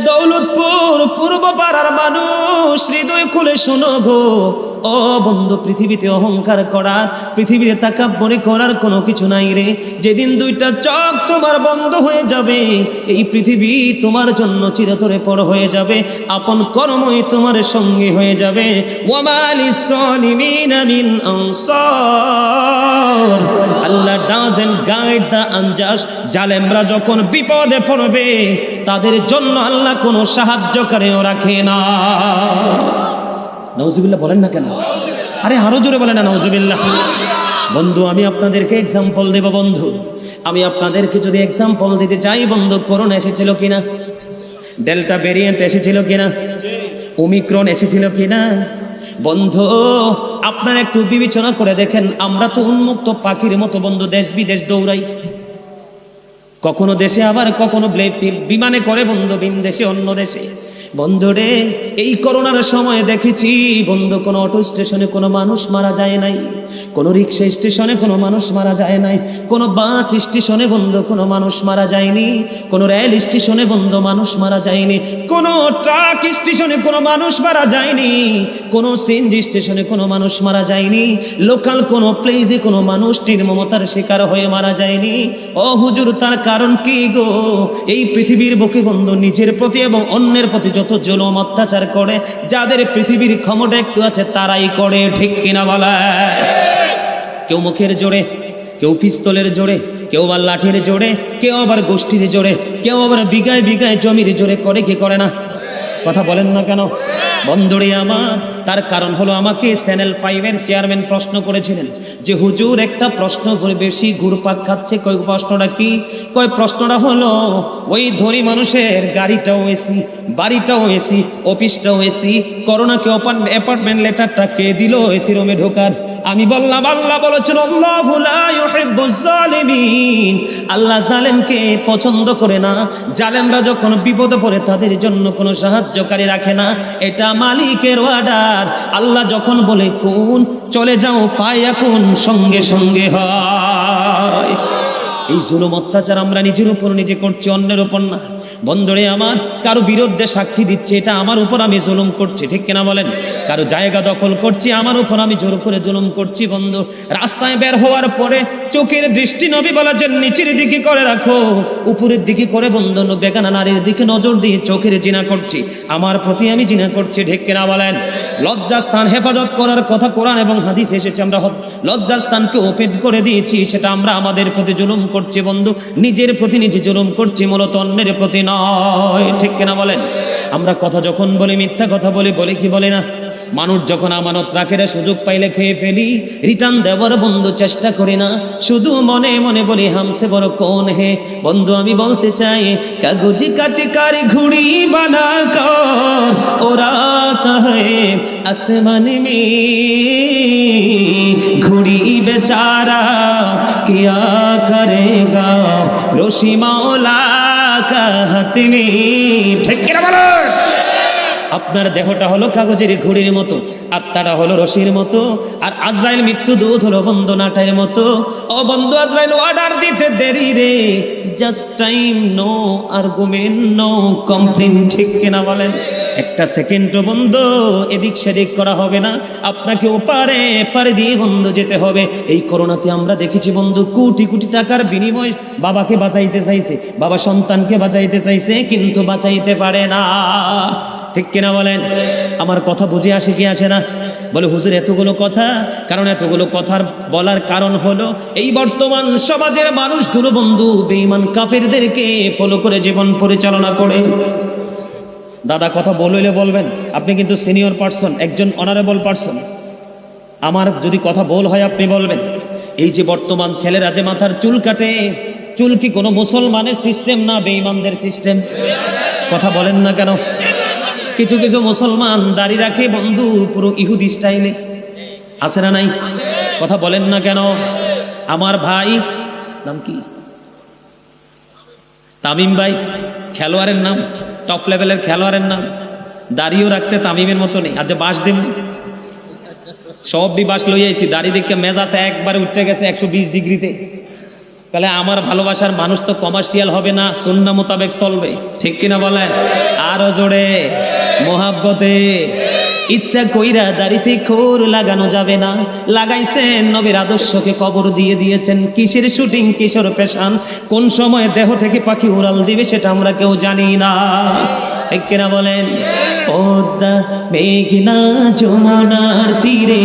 দৌলতপুর পূর্ব পাড়ার মানুষ হৃদয় খুলে শোনো গো ও বন্ধু পৃথিবীতে অহংকার করার, পৃথিবীতে তাকাব্বরে করার কোনো কিছু নাই রে। যেদিন দুইটা চোখ তোমার বন্ধ হয়ে যাবে, এই পৃথিবী তোমার জন্য চিরতরে পর হয়ে যাবে। আপন কর্মই তোমার সঙ্গী হয়ে যাবে। Allah doesn't guide the unjust. জালেমরা যখন বিপদে পড়বে, তাদের জন্য আল্লাহ কোনো সাহায্যকারীও রাখে না। নওজুবিল্লাহ বলেন না কেন? আরে আরও জোরে বলে না নওজুবিল্লাহ বন্ধু, আমি আপনাদেরকে এক্সাম্পল দেব, বন্ধু। আমি আপনাদেরকে যদি এক্সাম্পল দিতে চাই, বন্ধু, করোনা এসেছিল কিনা? ডেল্টা ভেরিয়েন্ট এসেছিল কিনা? ওমিক্রন এসেছিল কিনা? বন্ধু, আপনারা একটু বিবেচনা করে দেখেন, আমরা তো উন্মুক্ত পাখির মতো, বন্ধু, দেশ বিদেশ দৌড়াই। কখনো দেশে আবার, কখনো বিমানে করে, বন্ধু বিন দেশে, অন্য দেশে। বন্ধুরে এই করোনার সময় দেখেছি বন্ধ কোনো অটো স্টেশনে কোনো মানুষ মারা যায় নাই। কোনো রিক্সা স্টেশনে কোনো মানুষ মারা যায় নাই, কোনো বাস স্টেশনে বন্ধ কোনো মানুষ মারা যায়নি, কোনো রেল স্টেশনে বন্ধ মানুষ মারা যায়নি, কোনো ট্রাক স্টেশনে কোনো মানুষ মারা যায়নি, কোনো সিএনজি স্টেশনে কোনো মানুষ মারা যায়নি, লোকাল কোনো প্লেসে কোনো মানুষ নির্মমতার শিকার হয়ে মারা যায়নি। ও হুজুর, তার কারণ কি গো? এই পৃথিবীর বুকে বন্ধু নিজের প্রতি এবং অন্যের প্রতি যত জুলুম, অত্যাচার করে, যাদের পৃথিবীর ক্ষমতা একটু আছে তারাই করে, ঠিক কিনা বলা? কেউ মুখের জোরে, কেউ পিস্তলের জোরে, কেউ আবার লাঠির জোরে, কেউ আবার গোষ্ঠীর জোরে, কেউ আবার বিঘায় বিঘায় জমির জোরে করে কি করে না? কথা বলেন না কেন? বন্ধুরে আমার, তার কারণ হলো আমাকে চ্যানেল ফাইভের চেয়ারম্যান প্রশ্ন করেছিলেন যে, হুজুর, একটা প্রশ্ন করে বেশি ঘুরপাক খাচ্ছে, কয় প্রশ্নটা কি? কয় প্রশ্নটা হলো, ওই ধনী মানুষের গাড়িটাও এসি বাড়িটাও এসি অফিসটাও এসি করোনাকে অ্যাপার্টমেন্ট লেটারটা কে দিল এসি রুমে ঢোকার? আমি বললাম, আল্লাহ বলেছেন, আল্লাহু জালেমকে পছন্দ করে না। জালেমরা যখন বিপদে পড়ে, তাদের জন্য কোনো সাহায্যকারী রাখে না। এটা মালিকের অর্ডার। আল্লাহ যখন বলে, কোন, চলে যাও, ফায়াকুন, সঙ্গে সঙ্গে হয়। এই জুলুম অত্যাচার আমরা নিজের উপর, নিজে করছি, অন্যের উপর না। বন্ধুরে আমার কারও বিরুদ্ধে সাক্ষী দিচ্ছে, এটা আমার উপর আমি জুলুম করছি, ঠিক কিনা বলেন? কারও জায়গা দখল করছি, আমার উপর আমি জোর করে জুলুম করছি, বন্ধু। রাস্তায় বের হওয়ার পরে চোখের দৃষ্টি নবী জন্য নিচের দিকে করে রাখো। উপরের দিকে করে বন্ধু, বেগানা নারীর দিকে নজর দিয়ে চোখের জিনা করছি। আমার প্রতি আমি জিনা করছি, ঠিক কিনা বলেন? লজ্জাস্থান হেফাজত করার কথা কোরআন এবং হাদিস এসেছে, আমরা লজ্জাস্থানকে ওপেন করে দিয়েছি, সেটা আমরা আমাদের প্রতি জুলুম করছি, বন্ধু। নিজের প্রতি নিজে জুলুম করছি, মূলত অন্যের প্রতি নয়। ঠিক কিনা বলেন? আমরা কথা যখন বলি, মিথ্যা কথা বলি বলি কি বলি না? মানুষ যখন আমানত রাখে রে, সুযোগ পাইলে খেয়ে ফেলি রিটার্ন দেওয়ার বন্ধু চেষ্টা করি না। শুধু মনে মনে বলি, হামসে বড় কোন হে? বন্ধু, আমি বলতে চাই, কাগজি কাটি কারি ঘুড়ি বানা কর? ওরা হে আসমান মে ঘুড়ি বেচারা কিয়া করেগা রশি মৌলা কা হাত ঠিক কিনা বলো? আপনার দেহটা হলো কাগজের ঘুড়ির মতো আত্মাটা হলো রশির মতো, আর আজরাইল মৃত্যু দূত হলো বন্ধ নাটের মতো। ও বন্ধু আজরাইল অর্ডার দিতে দেরি রে। Just time no argument no complain ঠিক কিনা বলেন? একটা সেকেন্ডও বন্ধ, এদিক সেদিক করা হবে না। আপনাকে ওপারে পারে দিয়ে বন্ধ যেতে হবে। এই করোনাতে আমরা দেখেছি বন্ধু, কোটি কোটি টাকার বিনিময় বাবাকে বাঁচাইতে চাইছে, বাবা সন্তানকে বাঁচাইতে চাইছে, কিন্তু বাঁচাইতে পারে না। ঠিক কিনা বলেন? আমার কথা বুঝে আসে কি আসে না? বলে, হুজুর, এতগুলো কথা? কারণ এতগুলো কথার বলার কারণ হলো, এই বর্তমান সমাজের মানুষগুলো বন্ধু, বেঈমান কাফেরদেরকে ফলো করে জীবন পরিচালনা করে। দাদা কথা বলইলে বলবেন। আপনি কিন্তু সিনিয়র পার্সন একজন অনারেবল পার্সন আমার যদি কথা বল হয়, আপনি বলবেন, এই যে বর্তমান ছেলেরা যে মাথার চুল কাটে, চুল কি কোনো মুসলমানের সিস্টেম না বেঈমানদের সিস্টেম কথা বলেন না কেন? কিছু কিছু মুসলমান দাড়ি রাখে, বন্ধু, পুরো ইহুদি স্টাইলে আছে না নাই? কথা বলেন না কেন? আমার ভাই, নাম কি? তামিম ভাই, খেলোয়াড়ের নাম? টপ লেভেলের খেলোয়াড়ের নাম। দাড়িও রাখছে তামিমের মতো নেই আজ বাস দিন সব বি বাস লই আইছি। দাড়ি দেখে মেজাজ একবারে উঠে গেছে একশো বিশ ডিগ্রিতে। তাহলে আমার ভালোবাসার মানুষ তো কমার্শিয়াল হবে না, সুন্না মোতাবেক চলবে। ঠিক কিনা বলেন? আরও জোরে। মোহাব্বতে। ইচ্ছা কইরা দাড়িতে খোর লাগানো যাবে না। লাগাইছেন নবীর আদর্শকে কবর দিয়ে দিয়েছেন। কিসের শুটিং কিশোর পেশান? কোন সময় দেহ থেকে পাখি উড়াল দিবে সেটা আমরা কেউ জানি না। ঠিক কিনা বলেন, পদ্মা মেঘনা যমুনার তীরে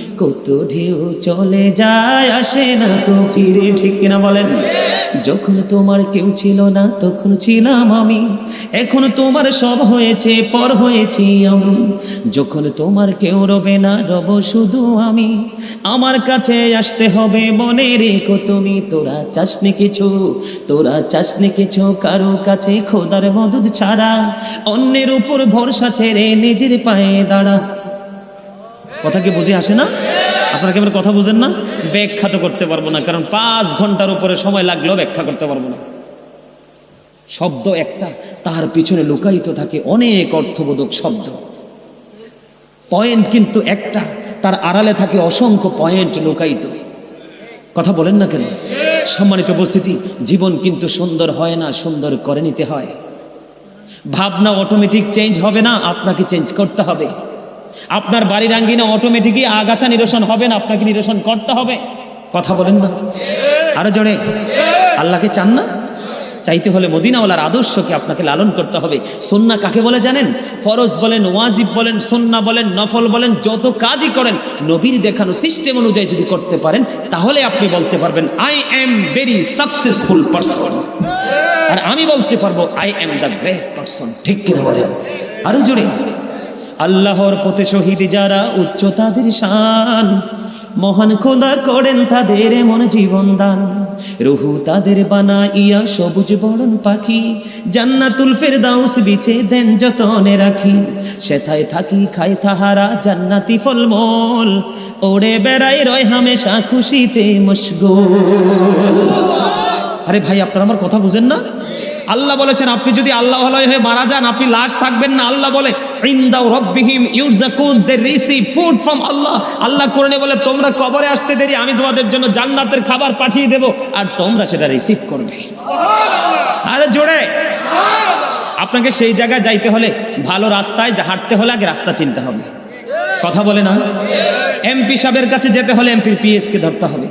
কত ঢেউ চলে যায়, আসে না তো ফিরে। ঠিক কিনা বলেন? যখন তোমার কেউ ছিল না, তখন ছিলাম আমি। এখন তোমার সব হয়েছে, পর হয়েছি আমি। যখন তোমার কেউ রবে না, রব শুধু আমি। আমার কাছে আসতে হবে, মনে রেখো তুমি, তোরা চাসনি কিছু। তোরা চাসনি কিছু, কারও কাছে খোদার মদত ছাড়া। অন্যের উপর ভরসা ছেড়ে নিজের পায়ে দাঁড়া। কথা কি বুঝে আসে না? আপনারা কেমন কথা বুঝেন না? ব্যাখ্যা তো করতে পারব না, কারণ পাঁচ ঘণ্টার উপরে সময় লাগলেও ব্যাখ্যা করতে পারব না। শব্দ একটা, তার পিছনে লুকায়িত থাকে অনেক অর্থবোধক শব্দ। পয়েন্ট কিন্তু একটা, তার আড়ালে থাকে অসংখ্য পয়েন্ট লুকায়িত। কথা বলেন না কেন? সম্মানিত উপস্থিতি, জীবন কিন্তু সুন্দর হয় না, সুন্দর করে নিতে হয়। ভাবনা অটোমেটিক চেঞ্জ হবে না, আপনাকে চেঞ্জ করতে হবে। আপনার বাড়ির আঙ্গিনা অটোমেটিকই আগাছা নিরসন হবে না, আপনাকে নিরসন করতে হবে। কথা বলেন না। আরও জোরে। আল্লাহকে চান না? চাইতে হলে মদিনাওয়ালার আদর্শকে আপনাকে লালন করতে হবে। সন্না কাকে বলে জানেন? ফরজ বলেন, ওয়াজিব বলেন সন্না বলেন, নফল বলেন, যত কাজই করেন, নবীর দেখানো সিস্টেম অনুযায়ী যদি করতে পারেন, তাহলে আপনি বলতে পারবেন I am very successful person আর আমি বলতে পারব I am the great person ঠিক কিনা বলেন? আরও জোরে। আল্লাহর পথে শহীদ যারা উচ্চ তাদের শান। মহান খোদা করেন তাদের এমন জীবন দান। রুহু তাদের বানা ইয়া সবুজ বরণ পাখি। জান্নাতুল ফেরদাউস বিছে দেন যতনে রাখি। সেথায় থাকি খাই তাহারা জান্নাতি ফলমল। ওড়ে বেড়াই রয় হামেশা খুশিতে মশগুল। আরে ভাই, আপনারা আমার কথা বুঝেন না? আল্লাহ বলেছেন আপনি যদি আল্লাহ হয়ে মারা যান আপনি লাশ থাকবেন না। আল্লাহ বলে ইনদাউ রব্বিহিম ইউরজাকুন they receive food from Allah. আল্লাহ কোরআনে বলে তোমরা কবরে আসতে দেরি আমি তোমাদের জন্য জান্নাতের খাবার পাঠিয়ে দেব আর তোমরা সেটা রিসিভ করবে। আরে জোরে! আপনাকে সেই জায়গায় যাইতে হলে ভালো রাস্তায় হাঁটতে হলে আগে রাস্তা চিনতে হবে। কথা বলে না? এমপি সাহেবের কাছে যেতে হলে এমপি পিএস কে ধরতে হবে।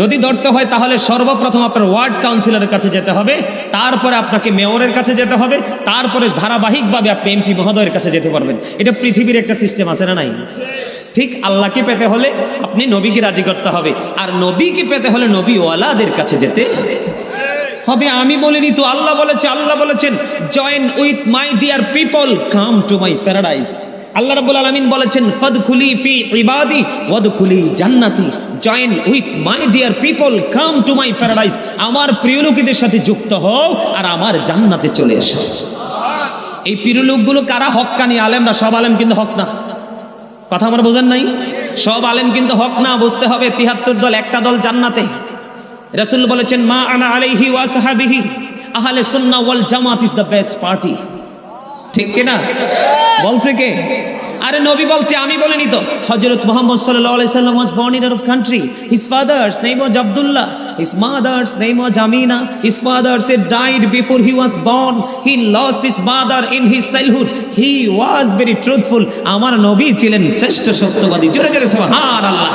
যদি ধরতে হয়, তাহলে সর্বপ্রথম আপনার ওয়ার্ড কাউন্সিলরের কাছে যেতে হবে, তারপরে আপনাকে মেয়রের কাছে যেতে হবে, তারপরে ধারাবাহিকভাবে আপনি এমপি মহোদয়ের কাছে যেতে পারবেন। এটা পৃথিবীর একটা সিস্টেম আছে না নাই? ঠিক আল্লাহকে পেতে হলে আপনি নবীকে রাজি করতে হবে, আর নবীকে পেতে হলে নবী ওয়ালাদের কাছে যেতে হবে। আমি বলিনি তো, আল্লাহ বলেছে, আল্লাহ বলেছেন join with my dear people come to my paradise আল্লাহ রাব্বুল আলামিন বলেছেন, ফাদখুলি ফি ইবাদি, ওয়াদখুলি জান্নাতি। Join with my dear people come to my paradise আমার প্রিয় লোকেদের সাথে যুক্ত হও আর আমার জান্নাতে চলে এসো। এই প্রিয় লোকগুলো কারা? হক্কানি আলেমরা, সব আলেম কিন্তু হক না। কথা আমার বোঝেন নাই? সব আলেম কিন্তু হক না, বুঝতে হবে তিহাত্তর দল, একটা দল জান্নাতে। রাসূল বলেছেন, মা আনা আলাইহি ওয়া সাহাবিহি আহলে সুন্নাহ ওয়াল জামাত ইজ দ্য বেস্ট পার্টি। ঠিক কিনা? বলছে কে? আরে নবী বলছে, আমি বলিনি তো। হযরত মোহাম্মদ সাল্লাল্লাহু আলাইহি was born in out of country his father's name was Abdullah. His mother's name was Amina his father said, died before he was born. He lost his mother in his childhood. He was very truthful. আমার নবী ছিলেন শ্রেষ্ঠ সত্যবাদী। জোরে জোরে, সুবহানাল্লাহ।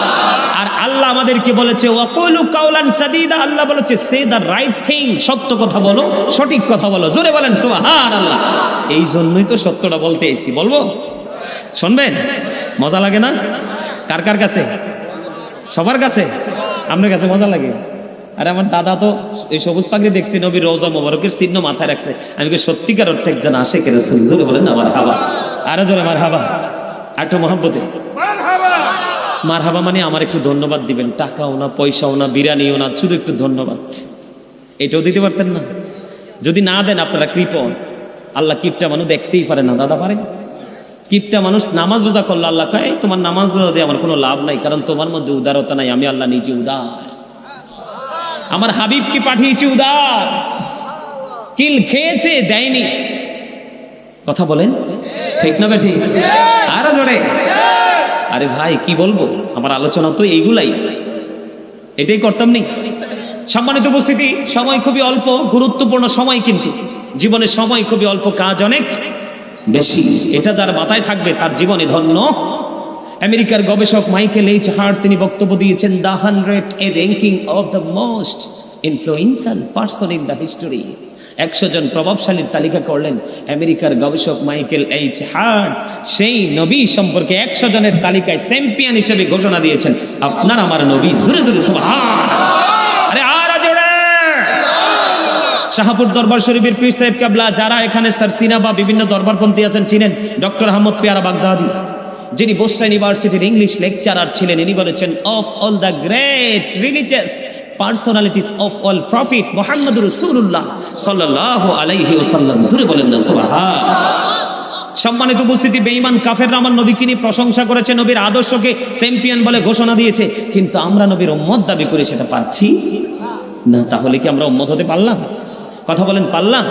আর আল্লাহ আমাদেরকে বলেছে, ওয়াকুলু কাউলান সাদিদা। আল্লাহ বলেছে, সে দা রাইট থিং। সত্য কথা বলো, সঠিক কথা বলো। জোরে বলেন, সুবহানাল্লাহ। এই জন্যই তো সত্যটা বলতে এসেছি। বলব? শুনবেন? মজা লাগে না? কার কার কাছে? সবার কাছে? আপনার কাছে মজা লাগে? আরে আমার দাদা তো এই সবুজ পাখি দেখছি নবী রোজা মোবারকের চিহ্ন মাথায় রাখছে। আমি কি সত্যিকার অর্থে একজন আসে কেন জোরে বলেন আমার হাবা আরও জোরে আমার হাবা একটু মহাব্বতে। মার হাবা মানে আমার একটু ধন্যবাদ দিবেন। টাকাও না পয়সাও না বিরিয়ানিও না শুধু একটু ধন্যবাদ। এটাও দিতে পারতেন না। যদি না দেন আপনারা কৃপণ। আল্লাহ কিপটা মানুষ দেখতেই পারে না। দাদা পারে? কিপটা মানুষ নামাজ রোদা করল আল্লাহ কয় তোমার নামাজ রোদা দিয়ে আমার কোনো লাভ নাই কারণ তোমার মধ্যে উদারতা নাই আমি আল্লাহ নিজে উদার। আমার হাবিবকে পাঠিয়েছি উদার। কিল খেয়েছে, দেয়নি। কথা বলেন। ঠিক না ঠিক আরও জোরে। আরে ভাই, কি বলব? আমার আলোচনা তো এইগুলাই। এটাই করতাম নেই সম্মানিত উপস্থিতি, সময় খুবই অল্প, গুরুত্বপূর্ণ সময় কিন্তু। জীবনের সময় খুবই অল্প, কাজ অনেক বেশি। এটা যার মাথায় থাকবে, তার জীবনে ধন্য আমেরিকার গবেষক মাইকেল এইচ হার্ট তিনি বক্তব্য দিয়েছেন, the hundred a ranking of the most influential person in the history. একশো জন প্রভাবশালীর তালিকা করলেন আমেরিকার গবেষক মাইকেল এইচ হার্ট। সেই নবী সম্পর্কে একশো জনের তালিকায় চ্যাম্পিয়ন হিসেবে ঘোষণা দিয়েছেন, আপনার আমার নবী। জোরে জোরে আরে আর শাহপুর দরবার শরীফের পীর সাহেব কাবলা, যারা এখানে সারসিনা বা বিভিন্ন দরবারপন্থী আছেন, চিনেন ডক্টর আহমদ পেয়ারা বাগদাদি। যিনি বোসরা ইউনিভার্সিটির ইংলিশ লেকচারার ছিলেন, ইনি বলেছেন of all the great religious personalities of all prophet Muhammad রসুল্লাহ সাল্লাহ আলাইহি ওসাল্লাম জুড়ে বলেন সম্মানিত উপস্থিতি, বেঈমান কাফেররা আমার নবীকে নিয়ে প্রশংসা করেছে, নবীর আদর্শকে চ্যাম্পিয়ন বলে ঘোষণা দিয়েছে। কিন্তু আমরা নবীর উম্মত দাবি করে সেটা পাচ্ছি না। তাহলে কি আমরা উম্মত হতে পারলাম? কথা বলেন, পারলাম?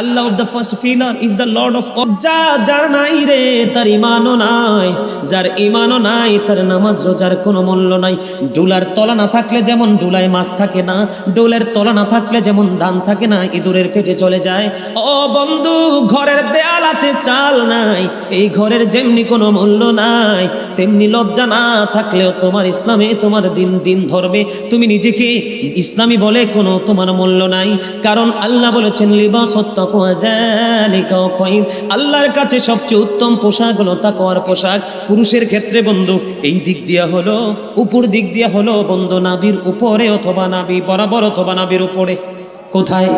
Allah of the first pillar is the lord of যা, যার নাই রে, তার ইমানও নাই। যার ইমানও নাই, তার নামাজ রোজার কোনো মূল্য নাই। ডুলার তলা না থাকলে যেমন ডুলায় মাছ থাকে না ডোলের তলা না থাকলে যেমন ধান থাকে না, ইঁদুরের পেটে চলে যায়। ও বন্ধু, ঘরের দেয়াল আছে, চাল নাই। এই ঘরের যেমনি কোনো মূল্য নাই, তেমনি লজ্জা না থাকলেও তোমার ইসলামে তোমার দিন দিন ধরবে। তুমি নিজেকে ইসলামী বলে কোনো তোমার মূল্য নাই। কারণ আল্লাহ বলেছেন লিবাস আল্লাহর কাছে সবচেয়ে উত্তম পোশাক হলো তাকওয়ার পোশাক। পুরুষের ক্ষেত্রে বন্ধু, এই দিক দিয়া হলো, উপর দিক দিয়া হলো বন্ধু নাবির উপরে অথবা নাবি বরাবর অথবা নাবির উপরে। কোথায়?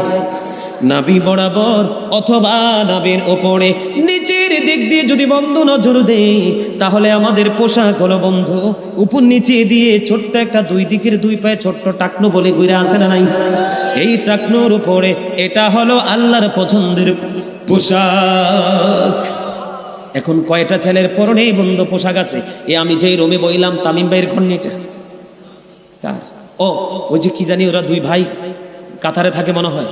নাবি বরাবর অথবা নাবির ওপরে নিচের দিক দিয়ে যদি বন্ধু নজর দেই, তাহলে আমাদের পোশাক হলো বন্ধু, উপর নিচে দিয়ে ছোট্ট একটা দুই দিকের দুই পায়ে ছোট্ট টাকনো বলে ঘুরে আসে না নাই? এই টাকনোর উপরে, এটা হলো আল্লাহর পছন্দের পোশাক। এখন কয়টা ছেলের পরনেই বন্ধু পোশাক আছে? এ আমি যেই রোমে বইলাম, তামিম ভাইয়ের ঘন্নিটা কার? ও, ওই যে কি জানি ওরা দুই ভাই কাতারে থাকে মনে হয়।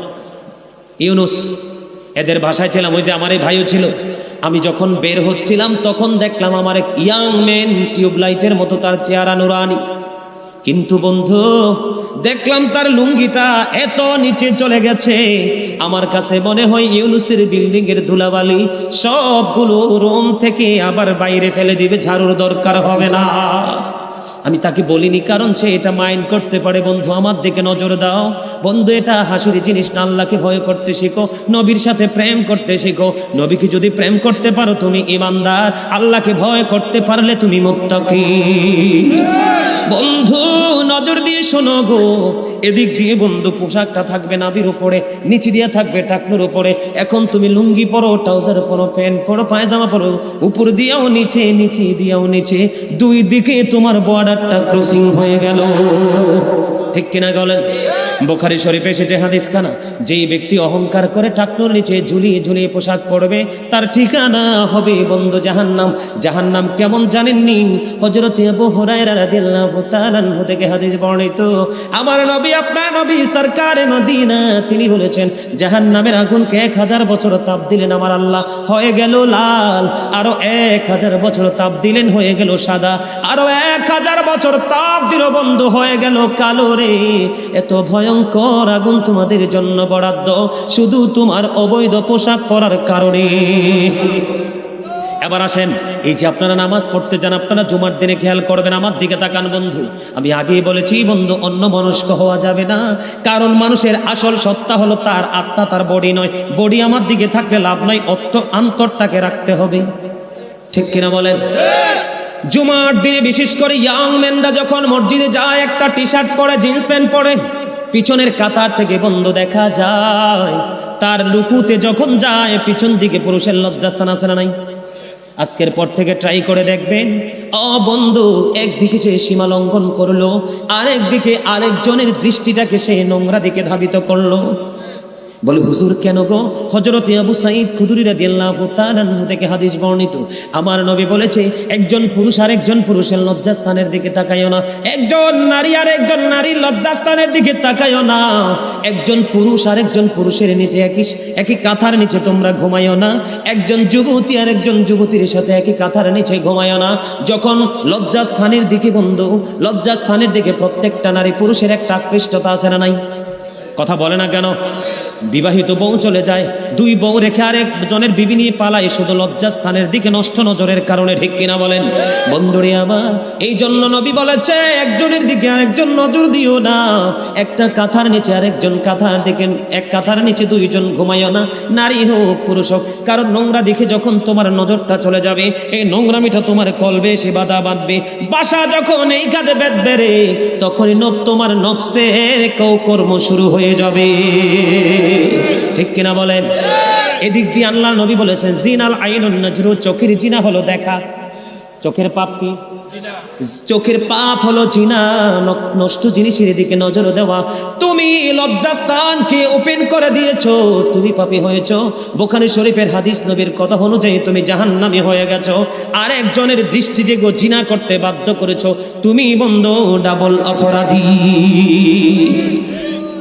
ইউনুস, এদের ভাষায় ছিলাম, ওই যে আমার এই ভাইও ছিল। আমি যখন বের হচ্ছিলাম, তখন দেখলাম আমার এক ইয়াং মেন টিউবলাইটের মতো তার চেহারা নুরানি। কিন্তু বন্ধু, দেখলাম তার লুঙ্গিটা এত নিচে চলে গেছে। আমার কাছে মনে হয় ইউনুসের বিল্ডিং এর ধুলাবালি সবগুলো রুম থেকে আবার বাইরে ফেলে দিবে, ঝাড়ুর দরকার হবে না। আমি তাকে বলিনি, কারণ সে এটা মাইন্ড করতে পারে। বন্ধু, আমার দিকে নজর দাও। বন্ধু, এটা হাসির জিনিস না, আল্লাহকে ভয় করতে শিখো, নবীর সাথে প্রেম করতে শিখো। নবীকে যদি প্রেম করতে পারো, তুমি ইমানদার। আল্লাহকে ভয় করতে পারলে তুমি মুত্তাকি বন্ধু, নজর দিয়ে শোনো গো। এদিক দিয়ে বন্ধু, পোশাকটা থাকবে নাবির উপরে, নিচে দিয়ে থাকবে টাকনুর উপরে। এখন তুমি লুঙ্গি পরো, ট্রাউজার পরো, প্যান্ট পরো, পায়জামা পরো, উপর দিয়েও নিচে নিচে দিয়েও নিচে। দুই দিকে তোমার বর্ডারটা ক্রসিং হয়ে গেল। ঠিক কিনা গলেন? বোখারি শরীফ এসেছে হাদিস খানা যেই ব্যক্তি অহংকার করে টাকনুর নিচে ঝুলিয়ে ঝুলিয়ে পোশাক পরবে, তার ঠিকানা হবে বন্ধু জাহান্নাম। জাহান্নাম কেমন জানেননি? হজরতে আবু হুরায়রা রাদিয়াল্লাহু তাআলা থেকে হাদিস বর্ণিত, আমার নবী আপনার নবী সরকারে তিনি বলেছেন, জাহান্নামের আগুনকে এক হাজার বছর তাপ দিলেন আমার আল্লাহ। হয়ে গেল লাল, আরও এক হাজার বছর তাপ দিলেন, হয়ে গেল সাদা, আরও এক হাজার বছর তাপ দিল, বন্ধু হয়ে গেল কালো রে। এত ভয়ঙ্কর আগুন তোমাদের জন্য বরাদ্দ, শুধু তোমার অবৈধ পোশাক পরার কারণে। এবার আসেন, এই যে আপনারা নামাজ পড়তে যান, আপনারা জুমার দিনে খেয়াল করবেন, আমার দিকে তাকান বন্ধু। আমি আগেই বলেছি, বন্ধু, অন্য মনস্ক হওয়া যাবে না। কারণ মানুষের আসল সত্তা হলো তার আত্মা, তার বডি নয়। বডি আমার দিকে থাকলে লাভ নাই, অর্থ আন্তরটাকে রাখতে হবে। ঠিক কিনা বলেন? জুমার দিনে বিশেষ করে ইয়াং ম্যানরা যখন মসজিদে যায়, একটা টি শার্ট পরে, জিন্স প্যান্ট পরে, পিছনের কাতার থেকে বন্ধ দেখা যায়। তার লুকুতে যখন যায়, পিছন দিকে পুরুষের লজ্জাস্থান আছে না নাই? আজকের পর থেকে ট্রাই করে দেখবেন। অ বন্ধু, একদিকে সে সীমা লঙ্ঘন করল, আরেকদিকে আরেকজনের দৃষ্টিটাকে সে নোংরা দিকে ধাবিত করল। বলে, হুজুর, কেন গো? হজরত আবু সাইদ খুদুরি রাদিয়াল্লাহু তাআলা আনহু থেকে হাদিস বর্ণিত। আমার নবী বলেছে, একজন পুরুষ আর একজন পুরুষের লজ্জাস্থানের দিকে তাকাইও না। একজন নারী আর একজন নারীর লজ্জাস্থানের দিকে তাকাইও না। একজন পুরুষ আর একজন পুরুষের নিচে একই একই কাঁথার নিচে তোমরা ঘুমাইও না। একজন যুবতী আর একজন যুবতীর সাথে একই কাঁথার নিচে ঘুমাইও না। যখন লজ্জাস্থানের দিকে বন্ধু, লজ্জাস্থানের দিকে প্রত্যেকটা নারী পুরুষের একটা আকৃষ্টতা আছে না নাই? কথা বলে না কেন? বিবাহিত বউ চলে যায়। দুই বউ রেখে আরেক জনের বিবি নিয়ে পালায়, শুধু লজ্জাস্থানের দিকে নষ্ট নজরের কারণে, ঠিক কিনা বলেন? বন্ধুরে আমার, এই জন্য নবী বলেছে, একজনের দিকে আরেকজন নজর দিও না। একটা কাঁথার নিচে আরেকজন কাঁথার দিকে, এক কাঁথার নিচে দুইজন ঘুমাইও না। নারী হোক, পুরুষ হোক, কারণ নোংরা দেখে যখন তোমার নজরটা চলে যাবে, এই নোংরামিটা তোমার কলবে সে বাধা বাঁধবে। বাসা যখন এই কাঁধে বেঁধবে রে তখনই নব তোমার নবসের কেউ কর্ম শুরু হয়ে যাবে। ঠিক কিনা বলেন? এদিক দিয়ে আল্লাহ নবী বলেছেন, জিনাল আইনুন নজরু চোখের জিনা হলো দেখা। চোখের পাপ কি? চোখের পাপ হলো জিনা নষ্ট জিনিসের দিকে নজর দেওয়া। তুমি লজ্জাস্থানকে ওপেন করে দিয়েছ, তুমি পাপি হয়েছো। বোখারি শরীফের হাদিস নবীর কথা অনুযায়ী তুমি জাহান্নামী হয়ে গেছো। আর একজনের দৃষ্টি দিয়ে জিনা করতে বাধ্য করেছ। তুমি বন্ধ, ডাবল অপরাধী।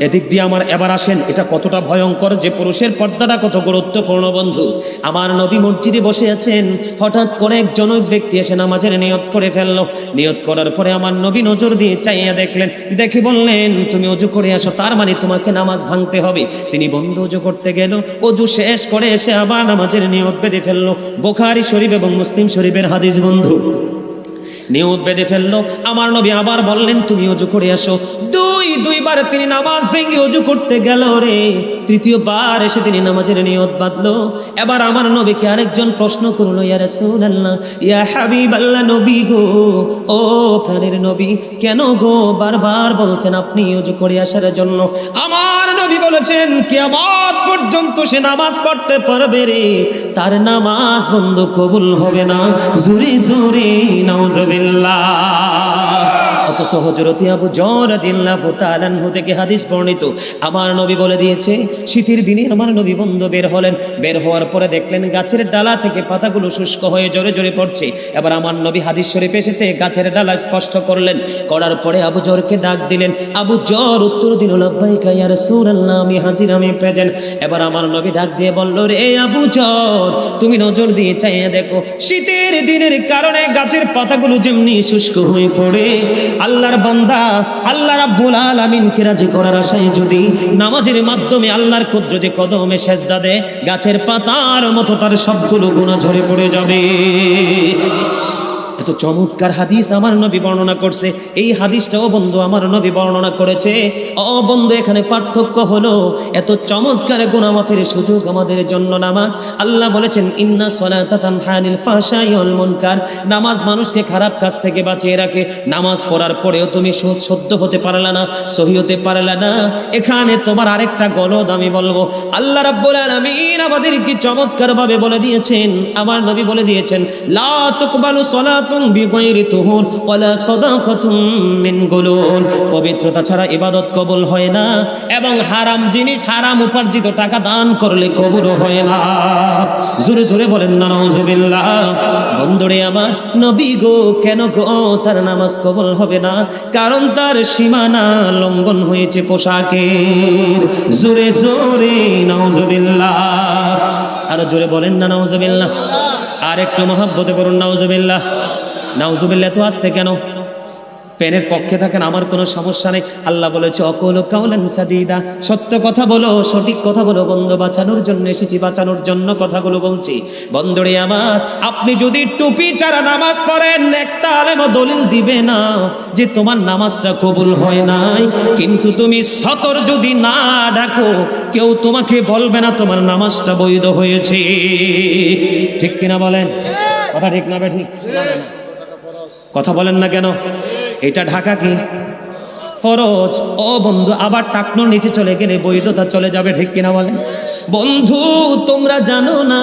এদিক দিয়ে আমার এবার আসেন। এটা কতটা ভয়ঙ্কর যে পুরুষের পর্দাটা কত গুরুত্বপূর্ণ, বন্ধু। আমার নবী মসজিদে বসে আছেন। হঠাৎ করে এক জনক ব্যক্তি এসে নামাজের নিয়ত করে ফেলল। নিয়ত করার পরে আমার নবী নজর দিয়ে চাইয়া দেখলেন, দেখে বললেন, তুমি অজু করে আসো, তার মানে তোমাকে নামাজ ভাঙতে হবে। তিনি বন্ধ অজু করতে গেল। অজু শেষ করে এসে আবার নামাজের নিয়ত বেঁধে ফেলল। বোখারি শরীফ এবং মুসলিম শরীফের হাদিস, বন্ধু। নিয়ত বেঁধে ফেলল। আমার নবী আবার বললেন, তুমি অজু করে আসো। দুই দুইবার তিনি নামাজ ভেঙে অজু করতে গেল রে। তৃতীয়বার এসে তিনি নামাজের নিয়ত বাঁধলো। এবার আমার নবীকে আরেকজন প্রশ্ন করল, ইয়া রাসূলুল্লাহ, ইয়া নবী গো, ও প্রাণের নবী, কেন গো বারবার বলছেন আপনি অজু করে আসার জন্য? আমার নবী বলেছেন, কিয়ামত পর্যন্ত সে নামাজ পড়তে পারবে রে। তার নামাজ বন্ধ কবুল হবে না। জুরি জুরি, নাউজুবিল্লাহ। অথচ হজরতি আবু জরাদিল্লাহু তাআলা থেকে হাদিস বর্ণিত, আমার নবী বলে দিয়েছে, শীতের দিনে আমার নবী বন্ধ বের হলেন। বের হওয়ার পরে দেখলেন গাছের ডালা থেকে পাতাগুলো শুষ্ক হয়ে জোরে জোরে পড়ছে। এবার আমার নবী হাদিস শরীফ এসেছে, গাছের ডালা স্পষ্ট করলেন। করার পরে আবু জরকে ডাক দিলেন, আবু জর উত্তর দিল, লাব্বাইকা আমি হাজির, আমি প্রেজেন্ট। এবার আমার নবী ডাক দিয়ে বলল, রে আবু জর তুমি নজর দিয়ে চাইয়ে দেখো, শীতের দিনের কারণে গাছের পাতাগুলো যেমনি শুষ্ক হয়ে পড়ে আল্লাহর বান্দা, আল্লাহ রাব্বুল আলামিনকে রাজি করার আশায় যদি নামাজের মাধ্যমে আল্লাহর কুদরতে কদমে সেজদা দেয়, গাছের পাতার মতো তার সবগুলো গুনাহ ঝরে পড়ে যাবে। এত চমৎকার হাদিস আমার নবী বর্ণনা করছে। এই হাদিসটাও বন্ধু আমার নবী বর্ণনা করেছে। ও বন্ধু, এখানে পার্থক্য হলো, এত চমৎকার গুনামাফের সুযোগ আমাদের জন্য নামাজ। আল্লাহ বলেছেন, ইন্না সলাতা তানহানিল মুনকার। নামাজ মানুষকে খারাপ কাজ থেকে বাঁচিয়ে রাখে। নামাজ পড়ার পরেও তুমি সদ্য হতে পারলা না, সহি হতে পারলা না। এখানে তোমার আরেকটা গলদ আমি বলব। আল্লাহ রাব্বুল আলামিন আমাদের কি চমৎকার ভাবে বলে দিয়েছেন। আমার নবী বলে দিয়েছেন, লা তুকবালু পবিত্রতা ছাড়া ইবাদত কবুল হয় না, এবং হারাম জিনিস, হারাম উপার্জিত টাকা দান করলে কবুল হয় না। জোরে জোরে বলেন না নাউজুবিল্লাহ আমার, নবী গো, কেন গো, তার নামাজ কবুল হবে না? কারণ তার সীমানা লঙ্ঘন হয়েছে পোশাকের। জোরে জোরে, নাউজুবিল্লাহ। আরও জোরে বলেন না, নাউজুবিল্লাহ। আর একটু মহাব্বতে বলুন নাউজুবিল্লাহ। নাউজুবিল্লাহ তো আসতে কেন? পেনের পক্ষে থাকেন, আমার কোনো সমস্যা নেই। আল্লাহ বলেছে, অকল কাউলান সাদিদা। সত্য কথা বলো, সঠিক কথা বলো, বন্ধু বাঁচানোর জন্য এসেছি, বাঁচানোর জন্য কথাগুলো বলছি। বন্ধুরে আমার, আপনি যদি টুপি ছাড়া নামাজ পড়েন, একটা আলেমও দলিল দিবে না যে তোমার নামাজটা কবুল হয় নাই। কিন্তু তুমি সতর যদি না ডাকো, কেউ তোমাকে বলবে না তোমার নামাজটা বৈধ হয়েছে। ঠিক কিনা বলেন? কথা ঠিক না বে ঠিক। কথা বলেন না কেন? এটা ঢাকা কি? ফরজ, ও বন্ধু, আবার টাকনোর নিচে চলে গেলে বৈধতা চলে যাবে, ঠিক কিনা বলেন? বন্ধু, তোমরা জানো না,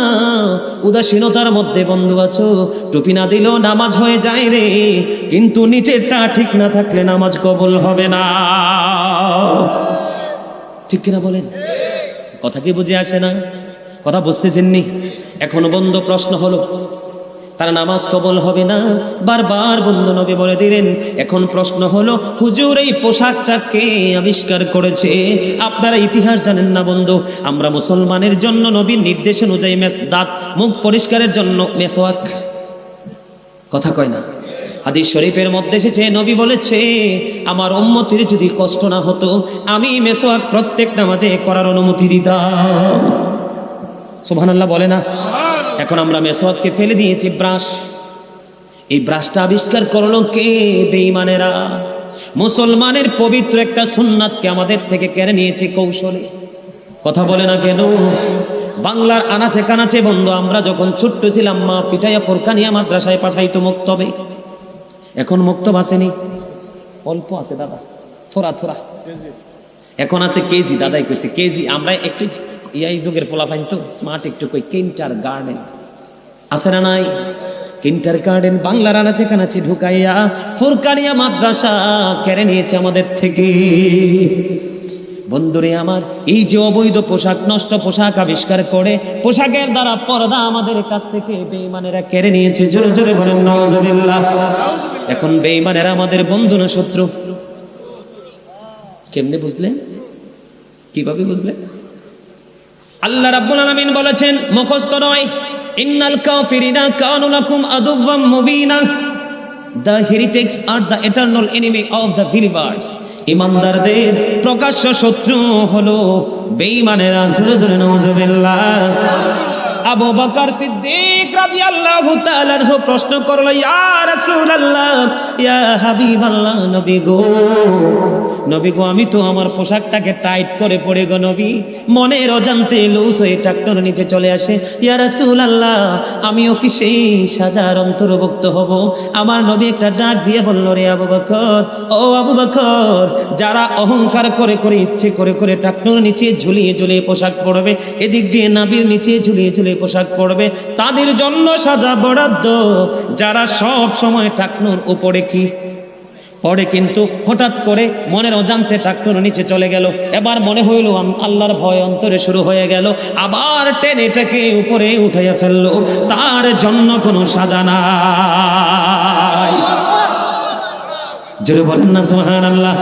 উদাসীনতার মধ্যে বন্ধু আছো, টুপি না দিলেও নামাজ হয়ে যায় রে, কিন্তু নিচেরটা ঠিক না থাকলে নামাজ কবল হবে না। ঠিক কিনা বলেন? কথা কি বুঝে আসে না? কথা বুঝতেছেননি এখন বন্ধ প্রশ্ন হলো। তার নামাজ কবল হবে না। বারবার বন্ধু নবী বলে দিলেন, এখন প্রশ্ন হলো, হুজুর এই পোশাকটা কে আবিষ্কার করেছে? আপনারা ইতিহাস জানেন না বন্ধু, আমরা মুসলমানের জন্য নবীর নির্দেশ অনুযায়ী দাঁত, মুখ পরিষ্কারের জন্য মেসোয়াক কথা কয় না। হাদিস শরীফের মধ্যে এসেছে, নবী বলেছে, আমার উম্মতির যদি কষ্ট না হতো, আমি মেসোয়াক প্রত্যেক নামাজে করার অনুমতি দিতাম। সুবহানাল্লাহ বলে না? এখন আমরা মেসোয়াককে ফেলে দিয়েছি ব্রাশ। এই ব্রাশটা আবিষ্কার করল কে? বেঈমানেরা। মুসলমানের পবিত্র একটা সুন্নাতকে আমাদের থেকে কেড়ে নিয়েছে কৌশলে। কথা বলে না কেন? বাংলার আনাচে কানাচে বন্ধু আমরা যখন ছোট্ট ছিলাম মা পিঠাইয়া ফোরকানিয়া মাদ্রাসায় পাঠাইতো মুক্তবে। এখন মুক্তব আসেনি অল্প আছে দাদা থোড়া থোড়া। এখন আছে কেজি দাদাই কইছে কেজি। আমরা একটু ইয়াই যুগের তো স্মার্ট একটু কই, কিন্টার গার্ডেন। আছে না নাই? কিন্টার গার্ডেন বাংলার আনাচে কানাচে ঢুকাইয়া মাদ্রাসা কেড়ে নিয়েছে আমাদের থেকে। বন্ধুরে আমার, এই যে অবৈধ পোশাক, নষ্ট পোশাক আবিষ্কার করে পোশাকের দ্বারা পর্দা আমাদের কাছ থেকে বেঈমানেরা কেড়ে নিয়েছে। জোরে জোরে বলেন এখন বেঈমানেরা আমাদের বন্ধু না শত্রু? কেমনে বুঝলেন? কীভাবে বুঝলেন? আল্লাহ রাব্বুল আলামিন বলেছেন, মুখস্থ নয়। ইন্নাল কাফিরিনা কানু লাকুম আদুওয়াম মুবিনা। The heretics are the eternal enemy of the believers ইমানদারদের প্রকাশ্য শত্রু হলো বেঈমানেরা। জোরে জোরে আবু বকর সিদ্দিক প্রশ্ন ইয়া রাসূলুল্লাহ, ইয়া হাবিবাল্লাহ, নবী গো নবী গো, আমি তো আমার পোশাকটাকে টাইট করে পড়ে গো নবী। মনের অজান্তে লুজ হয়ে ট্রাক্টর নিচে চলে আসে। ইয়া রাসূলুল্লাহ, আমিও কি সেই সাজার অন্তর্ভুক্ত হব? আমার নবী একটা ডাক দিয়ে বলল, রে আবু বকর, ও আবু বকর, যারা অহংকার করে করে ইচ্ছে করে করে ট্রাক্টর নিচে ঝুলিয়ে ঝুলিয়ে পোশাক পরবে, এদিক দিয়ে নাবির নিচে ঝুলিয়ে ঝুলিয়ে পোশাক পরবে, তাদের জন্য সাজা বরাদ্দ। যারা সব সময় টাকনুর উপরে কি পরে কিন্তু হঠাৎ করে মনের অজান্তে ট্রাক্টর নিচে চলে গেল। এবার মনে হইল আল্লাহর ভয় অন্তরে শুরু হয়ে গেল। আবার টেনে এটাকে উপরে উঠাইয়া ফেলল। তার জন্য কোনো সাজা নাই। জোরে বলেন না সুহান আল্লাহ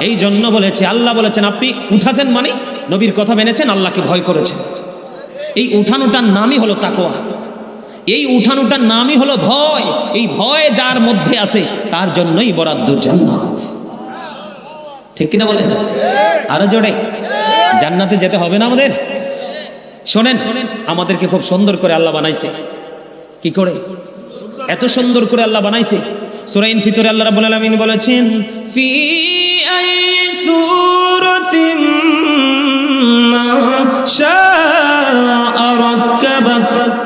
এই জন্য বলেছে, আল্লাহ বলেছেন, আপনি উঠাছেন মানে নবীর কথা মেনেছেন, আল্লাহকে ভয় করেছেন। এই উঠানোটার নামই হলো তাকোয়া এই উঠানোটার নামই হলো ভয়। এই ভয় যার মধ্যে আছে, তার জন্যই বরাদ্দ জান্নাত। ঠিক কিনা বলেন? আরও জোরে। জান্নাতে যেতে হবে না আমাদের? শোনেন, আমাদেরকে খুব সুন্দর করে আল্লাহ বানাইছে। কি করে? এত সুন্দর করে আল্লাহ বানাইছে। সুরাইন ফিতরে আল্লাহ রাব্বুল আলামিন বলেছেন, ফি আই সূরাতিম মা أركبك